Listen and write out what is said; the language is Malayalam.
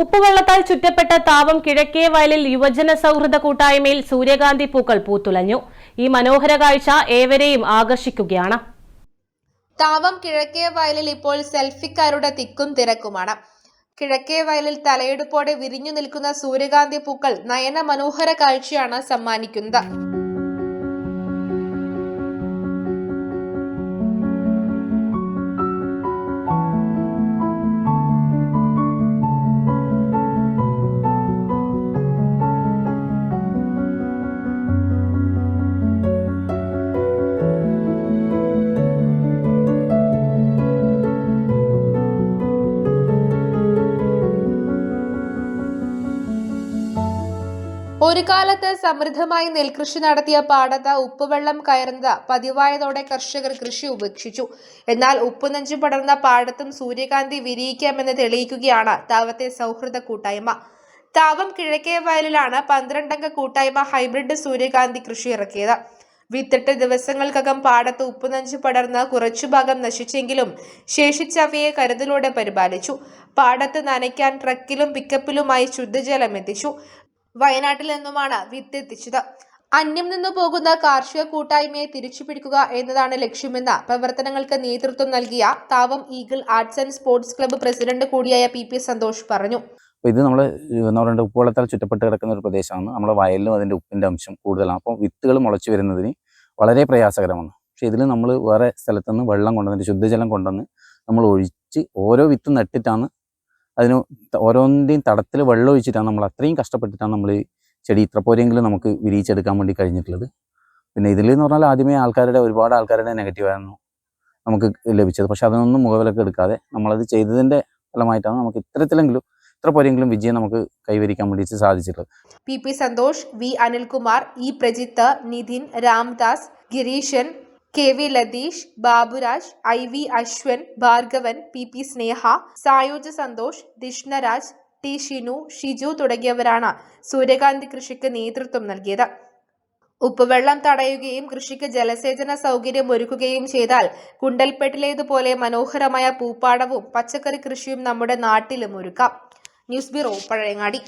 ഉപ്പുവെള്ളത്താൽ ചുറ്റപ്പെട്ട താവം കിഴക്കേ വയലിൽ യുവജന സൗഹൃദ കൂട്ടായ്മയിൽ സൂര്യകാന്തി പൂക്കൾ പൂത്തുലഞ്ഞു. ഈ മനോഹര കാഴ്ച ഏവരെയും ആകർഷിക്കുകയാണ്. താവം കിഴക്കേ വയലിൽ ഇപ്പോൾ സെൽഫിക്കാരുടെ തിക്കും തിരക്കുമാണ്. കിഴക്കേ വയലിൽ തലയെടുപ്പോടെ വിരിഞ്ഞു നിൽക്കുന്ന സൂര്യകാന്തി പൂക്കൾ നയന മനോഹര കാഴ്ചയാണ് സമ്മാനിക്കുന്നത്. ഒരു കാലത്ത് സമൃദ്ധമായി നെൽകൃഷി നടത്തിയ പാടത്ത് ഉപ്പുവെള്ളം കയറുന്നത് പതിവായതോടെ കർഷകർ കൃഷി ഉപേക്ഷിച്ചു. എന്നാൽ ഉപ്പുനഞ്ചു പടർന്ന പാടത്തും സൂര്യകാന്തി വിരിയിക്കാമെന്ന് തെളിയിക്കുകയാണ് താവത്തെ സൗഹൃദ കൂട്ടായ്മ. താവം കിഴക്കേ വയലിലാണ് പന്ത്രണ്ടംഗ കൂട്ടായ്മ ഹൈബ്രിഡ് സൂര്യകാന്തി കൃഷി ഇറക്കിയത്. വിത്തിട്ട് ദിവസങ്ങൾക്കകം പാടത്ത് ഉപ്പുനഞ്ചു പടർന്ന് കുറച്ചു ഭാഗം നശിച്ചെങ്കിലും ശേഷിച്ചവയെ കരുതലോടെ പരിപാലിച്ചു. പാടത്ത് നനയ്ക്കാൻ ട്രക്കിലും പിക്കപ്പിലുമായി ശുദ്ധജലം എത്തിച്ചു. വയനാട്ടിൽ നിന്നുമാണ് വിത്ത് എത്തിച്ചത് അന്യം നിന്നു പോകുന്ന കാർഷിക കൂട്ടായ്മയെ തിരിച്ചു പിടിക്കുക എന്നതാണ് ലക്ഷ്യമെന്ന പ്രവർത്തനങ്ങൾക്ക് നേതൃത്വം നൽകിയ Thavam eagle arts and sports club president കൂടിയായ പി പി സന്തോഷ് പറഞ്ഞു. ഇത് നമ്മൾ എന്താ പറയുക ഉപ്പുവെള്ളത്താൽ ചുറ്റപ്പെട്ട് കിടക്കുന്ന ഒരു പ്രദേശമാണ്. നമ്മുടെ വയലിലും അതിന്റെ ഉപ്പിന്റെ അംശം കൂടുതലാണ്. അപ്പോൾ വിത്തുകൾ മുളച്ചു വരുന്നതിന് വളരെ പ്രയാസകരമാണ്. പക്ഷേ ഇതിൽ നമ്മൾ വേറെ സ്ഥലത്തുനിന്ന് വെള്ളം കൊണ്ടുവന്നിട്ട് ശുദ്ധജലം കൊണ്ടുവന്ന് നമ്മൾ ഒഴിച്ച് ഓരോ വിത്ത് നട്ടിട്ടാണ് അതിന് ഓരോന്നിന്റെയും തടത്തിൽ വെള്ളം ഒഴിച്ചിട്ടാണ് നമ്മൾ അത്രയും കഷ്ടപ്പെട്ടിട്ടാണ് നമ്മൾ ചെടി ഇത്ര പോരെങ്കിലും നമുക്ക് വിരിയിച്ചെടുക്കാൻ വേണ്ടി കഴിഞ്ഞിട്ടുള്ളത്. പിന്നെ ഇതിൽ എന്ന് പറഞ്ഞാൽ ആദ്യമേ ആൾക്കാരുടെ ഒരുപാട് ആൾക്കാരുടെ നെഗറ്റീവായിരുന്നു നമുക്ക് ലഭിച്ചത്. പക്ഷെ അതിനൊന്നും മുഖവിലൊക്കെ എടുക്കാതെ നമ്മളത് ചെയ്തതിന്റെ ഫലമായിട്ടാണ് നമുക്ക് ഇത്തരത്തിലെങ്കിലും ഇത്ര പോരെങ്കിലും വിജയം നമുക്ക് കൈവരിക്കാൻ വേണ്ടിയിട്ട് സാധിച്ചിട്ടുള്ളത്. P P Santhosh V Anilkumar E Prajith Nithin Ramdas Gireeshan K V Latheesh Baburaj I V Ashwan Bhargavan P P Sneha Sayoja Santhosh Dishnaraj T Shinu Shiju തുടങ്ങിയവരാണ് സൂര്യകാന്തി കൃഷിക്ക് നേതൃത്വം നൽകിയത്. ഉപ്പുവെള്ളം തടയുകയും കൃഷിക്ക് ജലസേചന സൗകര്യം ഒരുക്കുകയും ചെയ്താൽ കുണ്ടൽപ്പെട്ടിലേതുപോലെ മനോഹരമായ പൂപ്പാടവും പച്ചക്കറി കൃഷിയും നമ്മുടെ നാട്ടിലും ഒരുക്കാം. News bureau Pazhayangadi.